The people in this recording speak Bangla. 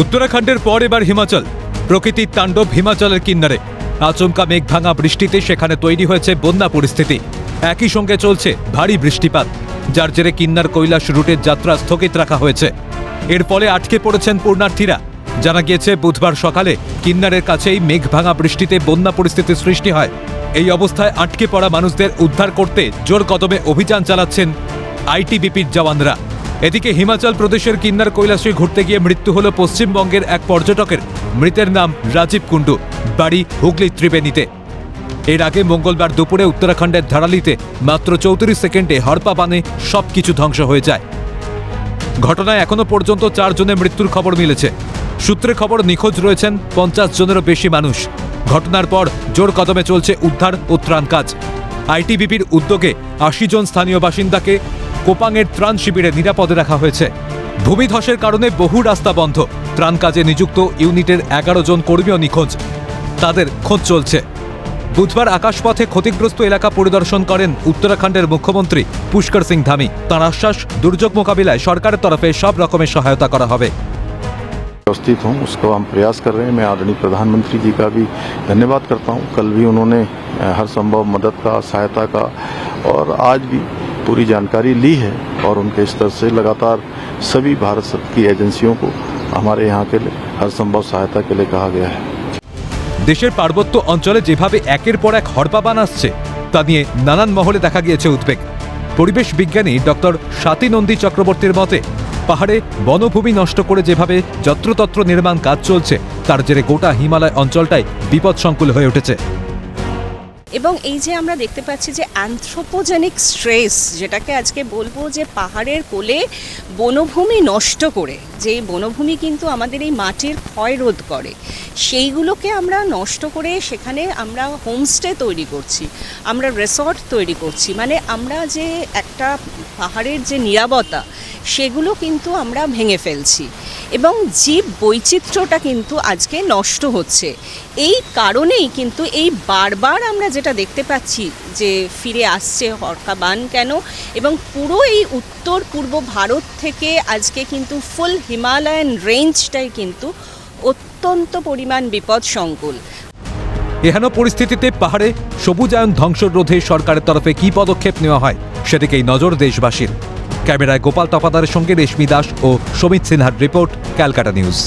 উত্তরাখণ্ডের পর এবার হিমাচল। প্রকৃতির তাণ্ডব হিমাচলের কিন্নারে। আচমকা মেঘ ভাঙা বৃষ্টিতে সেখানে তৈরি হয়েছে বন্যা পরিস্থিতি। একই সঙ্গে চলছে ভারী বৃষ্টিপাত, যার জেরে কিন্নার কৈলাস রুটের যাত্রা স্থগিত রাখা হয়েছে। এর ফলে আটকে পড়েছেন পূর্ণার্থীরা। জানা গিয়েছে, বুধবার সকালে কিন্নারের কাছেই মেঘ ভাঙা বৃষ্টিতে বন্যা পরিস্থিতির সৃষ্টি হয়। এই অবস্থায় আটকে পড়া মানুষদের উদ্ধার করতে জোর কদমে অভিযান চালাচ্ছেন আইটিবিপির জওয়ানরা। এদিকে হিমাচল প্রদেশের কিন্নার কৈলাসে ঘুরতে গিয়ে মৃত্যু হল পশ্চিমবঙ্গের এক পর্যটকের। মৃতের নাম রাজীব কুণ্ডু, বাড়ি হুগলি ত্রিবেণীতে। এর আগে মঙ্গলবার দুপুরে উত্তরাখণ্ডের ধারালিতে মাত্র চৌত্রিশ সেকেন্ডে হরপা বানে সবকিছু ধ্বংস হয়ে যায়। ঘটনায় এখনও পর্যন্ত চারজনের মৃত্যুর খবর মিলেছে। সূত্রে খবর নিখোঁজ রয়েছেন পঞ্চাশ জনেরও বেশি মানুষ। ঘটনার পর জোর কদমে চলছে উদ্ধার ও ত্রাণ কাজ। আইটিবিপির উদ্যোগে আশি জন স্থানীয় বাসিন্দাকে কোপাংয়ের ত্রাণ শিবিরে নিরাপদে রাখা হয়েছে ভূমিধসের কারণে বহু রাস্তা বন্ধ ত্রাণ কাজে নিযুক্ত ইউনিটের এগারো জন কর্মীও নিখোঁজ তাদের খোঁজ চলছে বুধবার আকাশপথে ক্ষতিগ্রস্ত এলাকা পরিদর্শন করেন উত্তরাখণ্ডের মুখ্যমন্ত্রী পুষ্কর সিং ধামি তাঁর আশ্বাস দুর্যোগ মোকাবিলায় সরকারের তরফে সব রকমের সহায়তা করা হবে व्यवस्थित हों उसको हम प्रयास कर रहे हैं मैं आदरणीय प्रधानमंत्री जी का भी धन्यवाद करता हूं कल भी उन्होंने अ, हर संभव मदद का सहायता का और आज भी पूरी जानकारी ली है और उनके स्तर से लगातार सभी भारत सर- की एजेंसियों को हमारे यहाँ के लिए हर संभव सहायता के लिए कहा गया है দেশের পার্বত্য অঞ্চলে যেভাবে একের পর এক হরপাবান আসছে তা নিয়ে নানান মহলে দেখা গিয়েছে উদ্বেগ পরিবেশ বিজ্ঞানী ডক্টর স্বাতী নন্দী চক্রবর্তীর মতে পাহাড়ে বনভূমি নষ্ট করে যেভাবে যত্রতত্র নির্মাণ কাজ চলছে তার জেরে গোটা হিমালয় অঞ্চলটাই বিপদসংকুল হয়ে উঠেছে এবং এই যে আমরা দেখতে পাচ্ছি যে অ্যান্থ্রোপোজেনিক স্ট্রেস যেটাকে আজকে বলব যে পাহাড়ের কোলে বনভূমি নষ্ট করে, যে বনভূমি কিন্তু আমাদের এই মাটির ক্ষয় রোধ করে, সেইগুলোকে আমরা নষ্ট করে সেখানে আমরা হোমস্টে তৈরি করছি, আমরা রিসর্ট তৈরি করছি মানে আমরা যে একটা পাহাড়ের যে নিরাপত্তা, সেগুলো কিন্তু আমরা ভেঙে ফেলছি। এবং জীব বৈচিত্র্যটা কিন্তু আজকে নষ্ট হচ্ছে। এই কারণেই কিন্তু এই বারবার আমরা যেটা দেখতে পাচ্ছি যে ফিরে আসছে হরকাবান কেন? এবং পুরো এই উত্তর পূর্ব ভারত থেকে আজকে কিন্তু ফুল হিমালয়ান রেঞ্জটাই কিন্তু অত্যন্ত পরিমাণ বিপদ সংকুল। এহেন পরিস্থিতিতে পাহাড়ে সবুজায়ন ধ্বংস রোধে সরকারের তরফে কী পদক্ষেপ নেওয়া হয়, সেদিকেই নজর দেশবাসীর। ক্যামেরায় গোপাল তপাদারের সঙ্গে রেশমি দাস ও সমিত সিনহার রিপোর্ট ক্যালকাটা নিউজ।